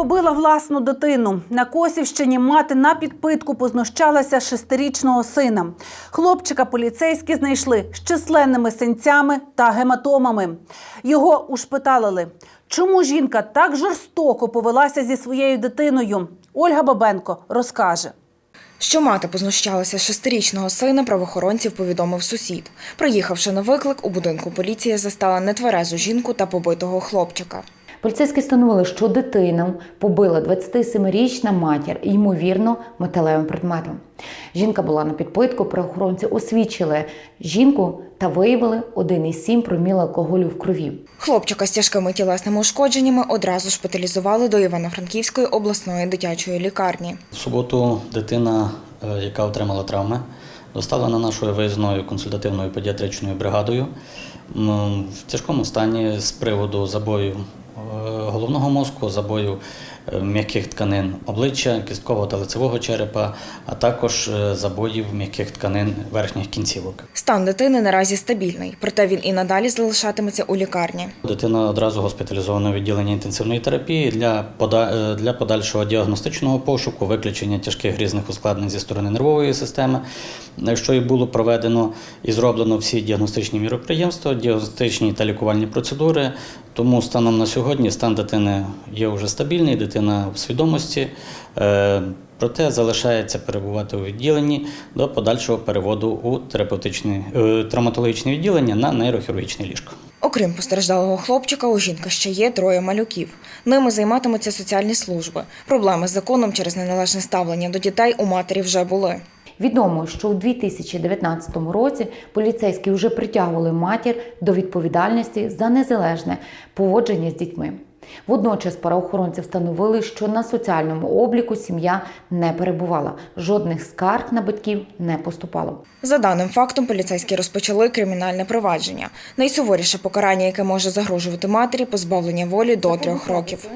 Побила власну дитину. На Косівщині мати на підпитку познущалася шестирічного сина. Хлопчика поліцейські знайшли з численними синцями та гематомами. Його ушпиталили. Чому жінка так жорстоко повелася зі своєю дитиною? Ольга Бабенко розкаже. Що мати познущалася з шестирічного сина, правоохоронців повідомив сусід. Приїхавши на виклик, у будинку поліція застала нетверезу жінку та побитого хлопчика. Поліцейські встановили, що дитину побила 27-річна матір, ймовірно, металевим предметом. Жінка була на підпитку. Правоохоронці освічили жінку та виявили 1,7 проміл алкоголю в крові. Хлопчика з тяжкими тілесними ушкодженнями одразу шпиталізували до Івано-Франківської обласної дитячої лікарні. В суботу дитина, е, яка отримала травми, доставлена нашою виїзною консультативною педіатричною бригадою в тяжкому стані з приводу забою Uh, головного мозку, забою е, м'яких тканин обличчя, кісткового та лицевого черепа, а також е, забоїв м'яких тканин верхніх кінцівок. Стан дитини наразі стабільний, проте він і надалі залишатиметься у лікарні. Дитина одразу госпіталізована в відділення інтенсивної терапії для, е, для подальшого діагностичного пошуку, виключення тяжких різних ускладнень зі сторони нервової системи, е, що і було проведено і зроблено всі діагностичні міроприємства, діагностичні та лікувальні процедури. Тому станом на сьогодні стан дитини є вже стабільний, дитина в свідомості. е, Проте залишається перебувати у відділенні до подальшого переводу у терапевтичне травматологічне відділення на нейрохірургічне ліжко. Окрім постраждалого хлопчика, у жінки ще є троє малюків. Ними займатимуться соціальні служби. Проблеми з законом через неналежне ставлення до дітей у матері вже були. Відомо, що у 2019 році поліцейські вже притягували матір до відповідальності за незалежне поводження з дітьми. Водночас правоохоронці встановили, що на соціальному обліку сім'я не перебувала. Жодних скарг на батьків не поступало. За даним фактом, поліцейські розпочали кримінальне провадження. Найсуворіше покарання, яке може загрожувати матері, позбавлення волі до трьох років.